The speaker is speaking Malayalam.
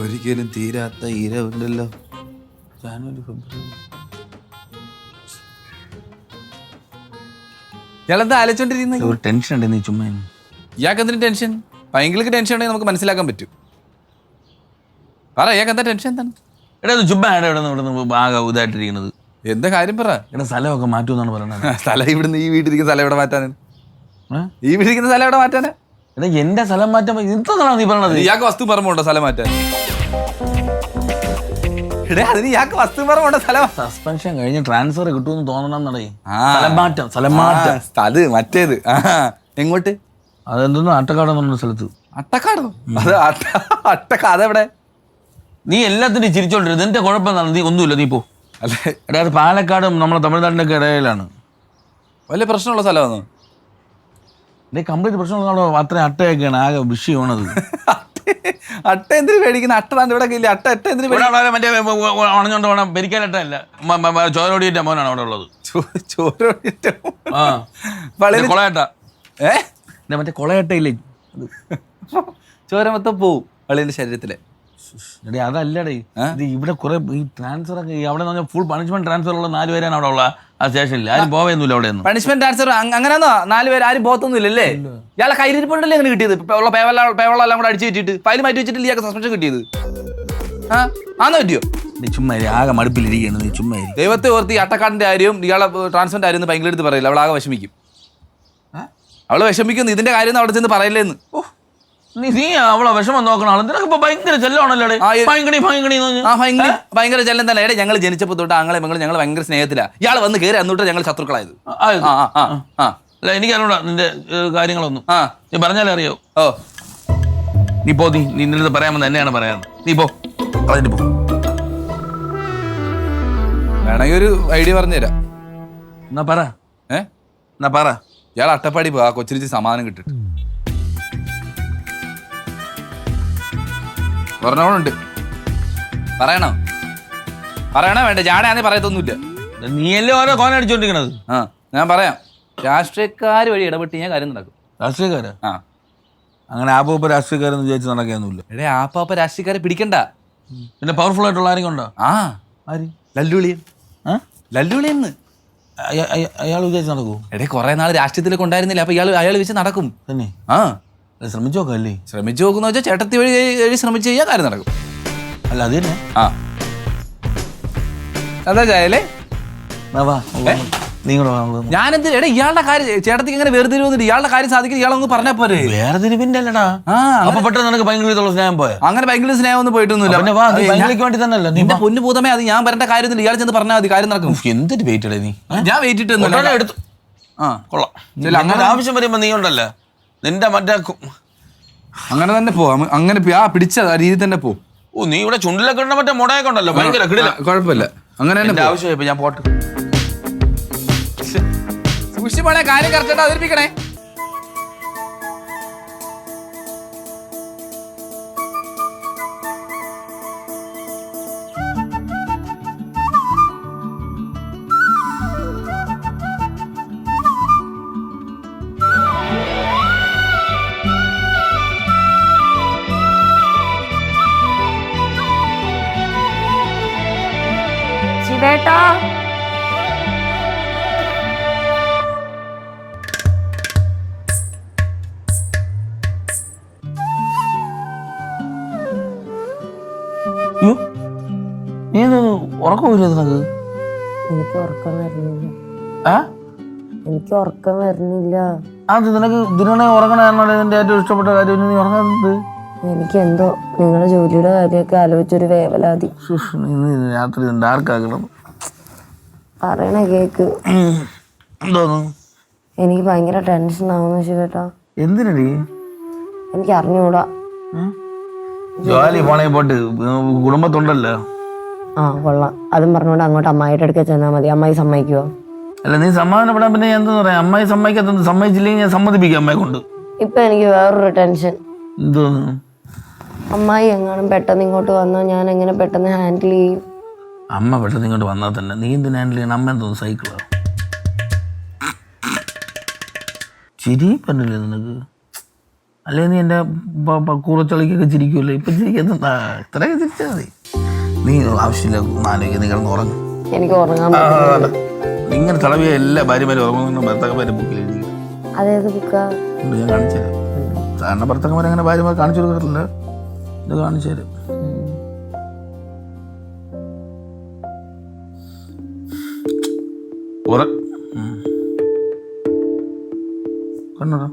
ഒരിക്കലും തീരാത്ത ഇരവുണ്ടല്ലോ. ജാനുവരി ഫെബ്രുവരി ഇയാളെന്താ ഒരു ടെൻഷൻ ഉണ്ട് നീ ചുമ്മാ ഇരുന്ന്. ഇയാൾക്ക് എന്തിനും ടെൻഷൻ ടെൻഷൻ ഉണ്ടെങ്കിൽ നമുക്ക് മനസ്സിലാക്കാൻ പറ്റും. പറ ഇയാൾക്ക് എന്താ ടെൻഷൻ എന്താണ്? എടാ ചുമ്മാ എടാ ഇവിടെ നിന്ന് ഇവിടെ നിന്ന് ആകെ ഇതായിട്ടിരിക്കുന്നത് എന്താ കാര്യം പറ. എടാ സ്ഥലമൊക്കെ മാറ്റുമെന്നാണ് പറയുന്നത്. സ്ഥലം ഇവിടുന്ന് ഈ വീട്ടിലിരിക്കുന്ന സ്ഥലം എവിടെ മാറ്റാനാണ്? ഈ വീട്ടിലിരിക്കുന്ന സ്ഥലം എവിടെ മാറ്റാനാ? എടാ എന്റെ സ്ഥലം മാറ്റാൻ ഇത്രന്നാണ് നീ പറഞ്ഞത് ഇയാൾക്ക് വസ്തു പറമ്പുണ്ടോ സ്ഥലം മാറ്റാൻ? എടേ അതിന് ഇയാൾക്ക് വസ്തു പറമ്പുണ്ടോ സ്ഥലം? സസ്പെൻഷൻ കഴിഞ്ഞ് ട്രാൻസ്ഫർ കിട്ടുമെന്ന് തോന്നണം നടേ ആ. സ്ഥലം മാറ്റം സ്ഥലം മാറ്റം. അത് മറ്റേത്. എങ്ങോട്ട്? അതെന്തോന്നും അട്ടക്കാട് എന്ന് പറഞ്ഞ സ്ഥലത്ത്. അട്ടക്കാടോ? അത് അട്ട അട്ടക്ക അതെവിടെ? നീ എല്ലാത്തിനും ചിരിച്ചോണ്ടിരുന്നത് എന്റെ കുഴപ്പം എന്താണ് നീ ഒന്നുമില്ല നീ പോ. അല്ലെ എടാ അത് പാലക്കാടും നമ്മളെ തമിഴ്നാടിന്റെ ഒക്കെ ഇടയിലാണ്. വലിയ പ്രശ്നമുള്ള സ്ഥലമാണോ? നീ കംപ്ലീറ്റ് പ്രശ്നമുള്ള അത്ര അട്ടയൊക്കെയാണ് ആകെ വിഷയമാണത്. അട്ട എന്തിനു മേടിക്കുന്ന? അട്ട ഇവിടെ ഇല്ല? അട്ട അട്ട എന്തിനു മറ്റേ ഉണഞ്ഞോണ്ട് വേണം. പെരിക്കാനട്ടല്ല ചോരോടിയിട്ട മോനാണ് അവിടെ ഉള്ളത്. ചോരോടി കൊളയട്ട. ഏ? മറ്റേ കൊളയട്ടയില്ലേ? ചോര മൊത്തം പോവും വളിയുടെ ശരീരത്തിലെ. അതല്ലടേ. ഇത് ഇവിടെ കുറെ ഈ ട്രാൻസ്ഫർ ഒക്കെ അവിടെ ഫുൾ പണിഷ്മെന്റ് ട്രാൻസ്ഫർ ഉള്ള നാല് പേരാണ് അവിടെ ഉള്ള. ആ സ്റ്റേഷനിൽ ആരും പോവുന്നില്ല അവിടെ ഒന്നും പണിഷ്മെന്റ് ആൻസർ അങ്ങനെയാണോ നാല് പേര് ആരും പോത്തൊന്നുമില്ലല്ലേ? ഇയാളെ കൈരിപ്പുണ്ടല്ലേ അങ്ങനെ കിട്ടിയത്? ഇപ്പൊ ഉള്ള പേവല പേവളം എല്ലാം കൂടെ അടിച്ചു വെച്ചിട്ട് ഫയൽ മാറ്റി വെച്ചിട്ട് ഇയാൾക്ക് സസ്പെൻഷൻ കിട്ടിയത്? ആ ആന്നോ പറ്റിയോ? നീ ചുമ്മാ ആകെ മടുപ്പിലിരിക്കുകയാണ് നീ ചുമ്മാ ദൈവത്തെ ഓർത്തി ഈ അട്ടക്കാടിന്റെ കാര്യവും ഇയാളെ ട്രാൻസ്ഫറിന്റെ കാര്യം ഒന്നും ഭയങ്കര എടുത്ത് പറയില്ല. അവൾ ആകെ വിഷമിക്കും. അവൾ വിഷമിക്കുന്നു ഇതിന്റെ കാര്യം അവിടെ ചെന്ന് പറയില്ലേന്ന്. ഓ, നീ നീ അവളെ വിഷമം നോക്കണ ആളെ. നിനക്ക് ഇപ്പൊ ഭയങ്കര ഈ- ഭയങ്കര ഭയങ്കര ആ ഭയങ്കര ഭയങ്കര ചെല്ലം തന്നെ എടേ ഞങ്ങൾ ജനിച്ചപ്പോ തൊട്ട് ആങ്ങളെ മങ്ങൾ ഞങ്ങൾ ഭയങ്കര സ്നേഹത്തിലാ. ഇയാൾ വന്ന് കയറി അന്നിട്ട് ഞങ്ങൾ ശത്രുക്കളായത്. ആ ആ ആ അല്ല എനിക്ക് നിന്റെ കാര്യങ്ങളൊന്നും. ആ. നീ പറഞ്ഞാലേ അറിയോ ഓ. നീ പോ നീ നിന്റെ പറയാമെന്ന് തന്നെയാണ് പറയാൻ നീ പോ. കളഞ്ഞിട്ട് പോ. വേണമെങ്കിൽ ഒരു ഐഡിയ പറഞ്ഞുതരാം. എന്നാ പറ. ഏ? എന്നാ പറ. ഇയാൾ അട്ടപ്പാടി പോ ആ കൊച്ചിരിച്ച് സമാധാനം കിട്ടിട്ട്. പറഞ്ഞോളുണ്ട് പറയണോ? പറയണോ വേണ്ട ജാടയാന്നേ പറയത്തൊന്നുമില്ല. നീയല്ലേ ഓരോ കോന അടിച്ചോണ്ടിരിക്കണത്? ആ ഞാൻ പറയാം. രാഷ്ട്രീയക്കാർ വഴി ഇടപെട്ട് ഞാൻ കാര്യം നടക്കും. രാഷ്ട്രീയക്കാര്? ആ. അങ്ങനെ ആപ്പോപ്പ രാഷ്ട്രീയക്കാരെന്ന് വിചാരിച്ച് നടക്കുകയൊന്നുമില്ല. എടേ ആപ്പാപ്പ രാഷ്ട്രീയക്കാരെ പിടിക്കണ്ട. പിന്നെ പവർഫുൾ ആയിട്ടുള്ള ആരെങ്കിലും ഉണ്ടോ? ആ. ആര്? ലല്ലുളിയൻ ആ? ലല്ലുളിയെന്ന് അയ- അയാൾ വിചാരിച്ച് നടക്കും എടേ കുറെ നാൾ രാഷ്ട്രീയത്തിലൊക്കെ ഉണ്ടായിരുന്നില്ല അപ്പൊ ഇയാൾ അയാൾ വെച്ച് നടക്കും. തന്നെ? ആ. ശ്രമിച്ചു അല്ലേ ശ്രമിച്ചു നോക്കുന്ന വെച്ചാൽ ചേട്ടത്തി വഴി വഴി ശ്രമിച്ചു കഴിഞ്ഞാൽ കാര്യം നടക്കും. അല്ല അത് തന്നെ. ആ. അതാ ചായല്ലേ എന്നാ വാ, നീ കൂടെ വാ, നമുക്ക് ഞാനെന്ത് എടാ ഇയാളുടെ കാര്യം ചേട്ടത്തിക്ക് എങ്ങനെ വെറുതെ വന്നിട്ട് ഇയാളുടെ കാര്യം സാധിക്കും ഇയാളൊന്ന് പറഞ്ഞാൽ പോരെ. വേറെ തിരിവിന്റെ അല്ലടാ ആ അപ്പൊ പെട്ടെന്ന് നിനക്ക് ഭയങ്കര സ്നേഹം പോയ? അങ്ങനെ ഭയങ്കര സ്നേഹം ഒന്നും പോയിട്ടൊന്നുമില്ല പിന്നെ വാ നീ അത് ഞാൻ- ഭയങ്കരക്ക് വേണ്ടി തന്നെയല്ല? നീ നിന്റെ വാ. പൊന്നു ഭൂതമേ അത് ഞാൻ പറഞ്ഞ കാര്യത്തിൽ ഇയാൾ ചെന്ന് പറഞ്ഞാൽ മതി കാര്യം നടക്കും. എന്തിട്ട് എന്തൊരു വെയിറ്റ് നീ ഞാൻ വെയിറ്റ് ഇട്ടൊന്നുമില്ല. എടുത്തു. ആ. കൊള്ളാം. അങ്ങനെ- അങ്ങനെ ആവശ്യം വരുമ്പോ നീ ഉണ്ടല്ലോ. നിന്റെ മറ്റേ അങ്ങനെ തന്നെ പോ. അങ്ങനെ ആ പിടിച്ച ആ രീതി തന്നെ പോ. ഓ നീ ഇവിടെ ചുണ്ടിലൊക്കെ ഉണ്ട മറ്റേ മുടയൊക്കെ ഉണ്ടല്ലോ ഭയങ്കര കിടില്ല കുഴപ്പമില്ല. അങ്ങനെ തന്നെ. ആവശ്യമായി ഞാൻ പോട്ടെ. സൂക്ഷിച്ച് പോണേ കാര്യം കറക്റ്റായിട്ട് അവതരിപ്പിക്കണേ. ശിവേട്ടാ നീ ഉറക്കമില്ല നിനക്ക് എനിക്ക് ഉറക്കം വരുന്നില്ല. ആ? എനിക്ക് ഉറക്കം വരുന്നില്ല. അത് നിനക്ക് ഇതിനെ ഉറങ്ങണ നിന്റെ ഏറ്റവും ഇഷ്ടപ്പെട്ട കാര്യം നീ ഉറങ്ങാത്തത്? എനിക്ക് എന്തോ നിങ്ങളുടെ ജോലിയുടെ കാര്യമൊക്കെ ആലോചിച്ചൊരു വേവലാതി. രാത്രി ഡാർക്കാക്കണം പറയണ കേക്ക്. എന്തോന്നു എനിക്ക് ഭയങ്കര ടെൻഷൻ ആവുന്നു ശിവേട്ടാ. എന്തിനടി? എനിക്ക് അറിഞ്ഞൂടാ. ജോലി പോണേ പോട്ട് കുടുംബത്തുണ്ടല്ലോ. ആ കൊള്ളാം. അതും പറഞ്ഞുകൊണ്ട് അങ്ങോട്ട് അമ്മായിയുടെ അടുക്ക ചെന്നാൽ മതി. അമ്മായി സമ്മതിക്കുവോ? അല്ല നീ സമാധാനപ്പെടാൻ പിന്നെ ഞാൻ എന്താ പറയാ? അമ്മായി സമ്മതിക്കാത്ത സമ്മതിച്ചില്ലെങ്കിൽ ഞാൻ സമ്മതിപ്പിക്കാം അമ്മയെ കൊണ്ട്. ഇപ്പൊ എനിക്ക് വേറൊരു ടെൻഷൻ എന്തോന്നു അമ്മായി എങ്ങാനും പെട്ടെന്ന് ഇങ്ങോട്ട് വന്നോ? ഞാൻ എങ്ങനെ പെട്ടെന്ന് ഹാൻഡിൽ ചെയ്യും? അമ്മ പെട്ടെന്ന് ഇങ്ങോട്ട് വന്നാൽ തന്നെ. നീ എന്തിനാ ഹാൻഡിൽ ചെയ്യണം അമ്മ എന്തോ സൈക്കിളോ ചിരി പറഞ്ഞില്ലേ നിനക്ക്? അല്ലേ നീ എന്റെ കൂറച്ചളിക്കൊക്കെ ചിരിക്കുമല്ലോ ഇപ്പം ചിരിക്കുന്നത് ഇത്രയൊക്കെ ചിരിച്ചാൽ മതി. നീ ആവശ്യമില്ല നാലേക്ക് നീ കിടന്ന് ഉറങ്ങും. എനിക്ക് ഉറങ്ങാൻ ഇങ്ങനെ തളവിയ എല്ലാ ഭാര്യമാരും ഉറങ്ങുന്ന ഭർത്താക്കന്മാരെ ബുക്കിൽ എഴുതി. അതേത് ഞാൻ കാണിച്ചു തരാം. സാധാരണ ഭർത്താക്കന്മാരെ അങ്ങനെ ഭാര്യമാർ കാണിച്ചു കൊടുക്കാറില്ല. ഇത് കാണിച്ചു തരാം. ഉറ കണ്ണടാ.